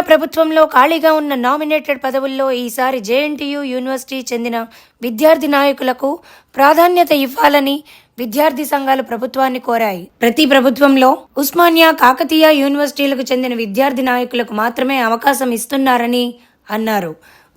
ప్రభుత్వంలో ఖాళీగా ఉన్న నామినేటెడ్ పదవుల్లో ఈసారి జేఎన్టీయూ యూనివర్సిటీ చెందిన విద్యార్థి నాయకులకు ప్రాధాన్యత ఇవ్వాలని విద్యార్థి సంఘాలు ప్రభుత్వాన్ని కోరాయి. ప్రతి ప్రభుత్వంలో ఉస్మానియా కాకతీయ యూనివర్సిటీలకు చెందిన విద్యార్థి నాయకులకు మాత్రమే అవకాశం ఇస్తున్నారని అన్నారు.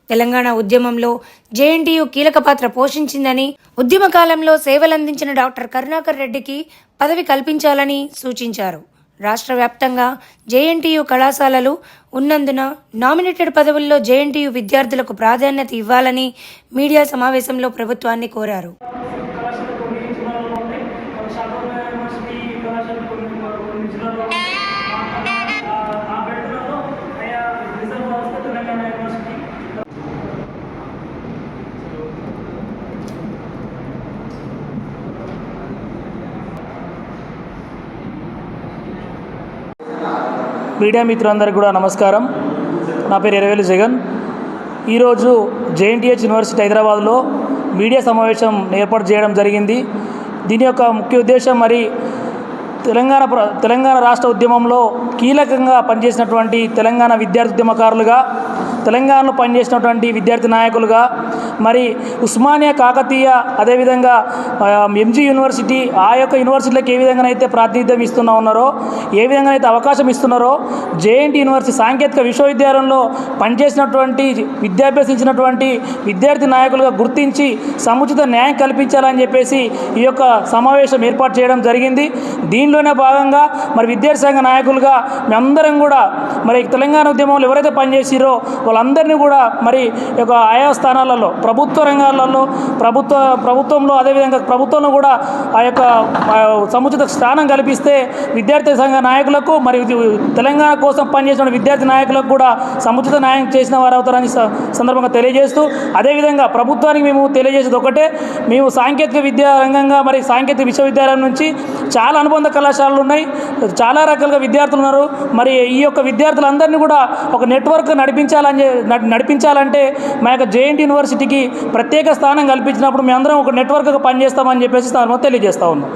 తెలంగాణ ఉద్యమంలో జేఎన్టీయూ కీలక పాత్ర పోషించిందని ఉద్యమ కాలంలో సేవలందించిన డాక్టర్ కరుణాకర్ రెడ్డికి పదవి కల్పించాలని సూచించారు. రాష్ట్ర వ్యాప్తంగా జేఎన్టీయు కళాశాలలు ఉన్నందున నామినేటెడ్ పదవుల్లో జేఎన్టీయు విద్యార్థులకు ప్రాధాన్యత ఇవ్వాలని మీడియా సమావేశంలో ప్రభుత్వాన్ని కోరారు కళాశాల కొన్ని జిల్లాల్లో ఉన్నాయి కొన్ని శాతవరం యూనివర్సిటీ కళాశాల కొన్ని కొన్ని జిల్లాల్లో ఉన్నాయి. ఆ- ఆ- ఆ బెల్ట్లలో ఆయా రిజర్వ్ వ్యవస్థ తెలంగాణ యూనివర్సిటీ మీడియా మిత్రులందరికీ కూడా నమస్కారం. నా పేరు ఎరవేలు జగన్. ఈరోజు జేఎన్టీహెచ్ యూనివర్సిటీ హైదరాబాద్లో మీడియా సమావేశం ఏర్పాటు చేయడం జరిగింది. దీని యొక్క ముఖ్య ఉద్దేశం మరి తెలంగాణ ప్ర- తెలంగాణ రాష్ట్ర ఉద్యమంలో కీలకంగా పనిచేసినటువంటి తెలంగాణ విద్యార్థి ఉద్యమకారులుగా తెలంగాణలో పనిచేసినటువంటి విద్యార్థి నాయకులుగా మరి ఉస్మానియా కాకతీయ అదేవిధంగా ఎంజీ యూనివర్సిటీ ఆ యొక్క యూనివర్సిటీలకు ఏ విధంగానైతే ప్రాతినిధ్యం ఇస్తున్నా ఉన్నారో ఏ విధంగానైతే అవకాశం ఇస్తున్నారో జేఎన్టీ యూనివర్సిటీ సాంకేతిక విశ్వవిద్యాలయంలో పనిచేసినటువంటి విద్యాభ్యసించినటువంటి విద్యార్థి నాయకులుగా గుర్తించి సముచిత న్యాయం కల్పించాలని చెప్పేసి ఈ యొక్క సమావేశం ఏర్పాటు చేయడం జరిగింది. దీనిలోనే భాగంగా మరి విద్యార్థి సంఘ నాయకులుగా మేమందరం కూడా మరి తెలంగాణ ఉద్యమంలో ఎవరైతే పనిచేసిరో వాళ్ళందరినీ కూడా మరి యొక్క ఆయా స్థానాలలో ప్రభుత్వ రంగాలలో ప్రభుత్వ ప్రభుత్వంలో అదేవిధంగా ప్రభుత్వంలో కూడా ఆ యొక్క సముచిత స్థానం కల్పిస్తే విద్యార్థి సంఘ నాయకులకు మరి ఇది తెలంగాణ కోసం పనిచేసిన విద్యార్థి నాయకులకు కూడా సముచిత న్యాయం చేసిన వారు అవుతారని స- సందర్భంగా తెలియజేస్తూ అదేవిధంగా ప్రభుత్వానికి మేము తెలియజేసేది ఒకటే మేము సాంకేతిక విద్యా రంగంగా మరి సాంకేతిక విశ్వవిద్యాలయం నుంచి చాలా అనుబంధ కళాశాలలు ఉన్నాయి చాలా రకాలుగా విద్యార్థులు ఉన్నారు. మరి ఈ యొక్క విద్యార్థులందరినీ కూడా ఒక నెట్వర్క్ నడిపించాలని నడిపించాలంటే మా యొక్క జేఎన్టీ యూనివర్సిటీకి ప్రత్యేక స్థానం కల్పించినప్పుడు మేమందరం ఒక నెట్వర్క్గా పనిచేస్తామని చెప్పేసి సందర్భంగా తెలియజేస్తా ఉన్నాం.